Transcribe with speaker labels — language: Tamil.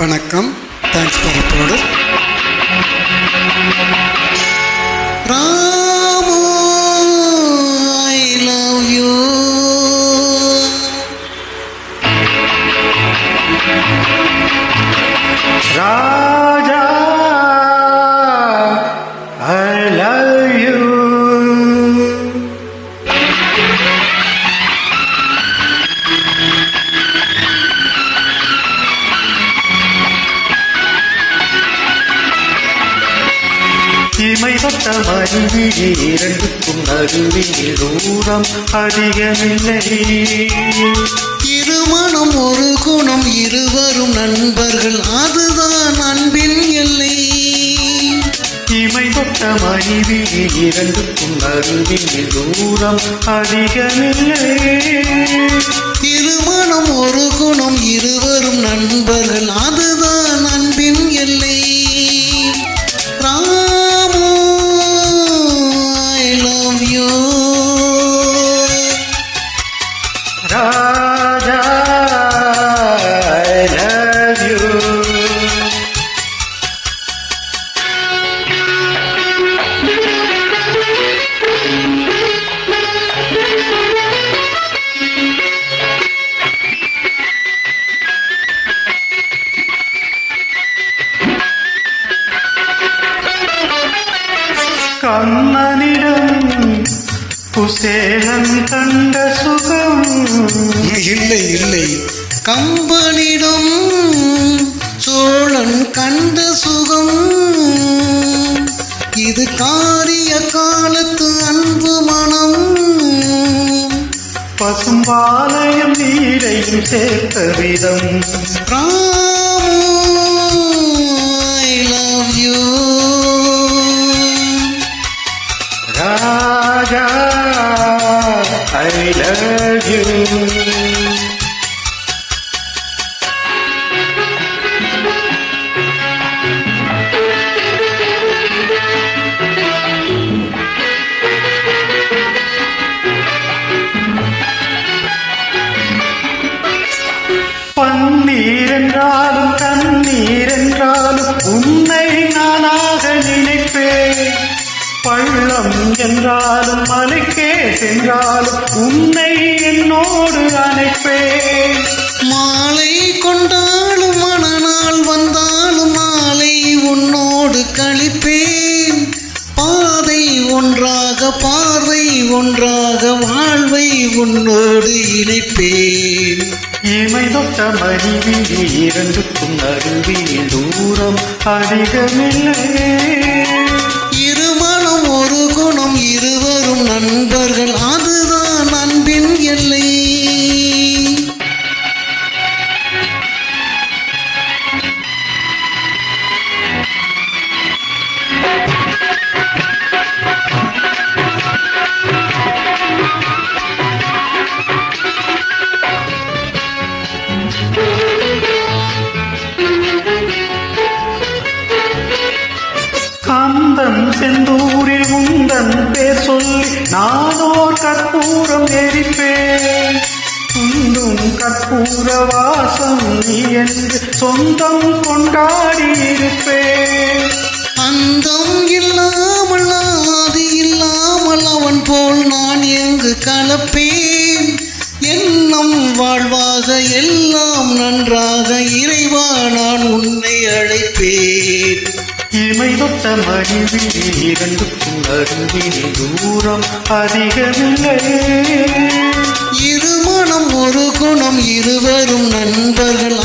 Speaker 1: வணக்கம். Thanks for upload Ramu I love you
Speaker 2: இமை தொட்ட மருவிழி இரண்டுக்கும் நடுவில் தூரம் அதிகமில்லை.
Speaker 1: இருமணம் ஒரு குணம் இருவரும் நண்பர்கள் அதுதான் அன்பின் எல்லை.
Speaker 2: இமை தொட்ட மணிவிழி இரண்டுக்கும் நடுவில் தூரம் அதிகமில்லை. கண்ணனிடம் குசேலன் கண்ட சுகம்.
Speaker 1: இல்லை இல்லை. கம்பனிடம் சோழன் கண்ட சுகம். இது காரிய காலத்து அன்பு மனம்.
Speaker 2: பசும்பாலயம் நீரையும் சேர்த்த விதம்.
Speaker 1: ஐ லவ்
Speaker 2: பன்னீர் என்றாலும் கண்ணீர் என்றாலும் உன் பள்ளம் என்றாலும் மலைக்கே சென்றாலும் உன்னை என்னோடு அணைப்பேன்.
Speaker 1: மாலை கொண்டாலும் மணநாள் வந்தாலும் மாலை உன்னோடு கழிப்பேன். பாதை ஒன்றாக பார்வை ஒன்றாக வாழ்வை உன்னோடு இணைப்பேன்.
Speaker 2: இமை தொட்ட மணிவிழி இரண்டுக்கும் நடுவில் தூரம் அதிகமில்லை.
Speaker 1: ஒரு குணம் இருவரும் நண்பர்கள். அதுதான் அன்பின் எல்லை.
Speaker 2: கந்தன் செந்தூரில் பேர் சொல்லி நானோர் கற்பூரம் எரிப்பேன். துண்டும் கற்பூர வாசம் நீ என்று சொந்தம் கொண்டாடி இருப்பேன்.
Speaker 1: அந்தம் இல்லாமல் ஆதி இல்லாமல் அவன் போல் நான் எங்கு கலப்பேன்? எண்ணம் வாழ்வாக எல்லாம் நன்றாக இறைவா நான் உன்னை அழைப்பேன்.
Speaker 2: இமை தொட்ட மடிவிலே இரண்டுக்கும் நடுவிலே தூரம் அதிகமில்லை.
Speaker 1: இருமணம் ஒரு குணம் இருவரும் நண்பர்கள்.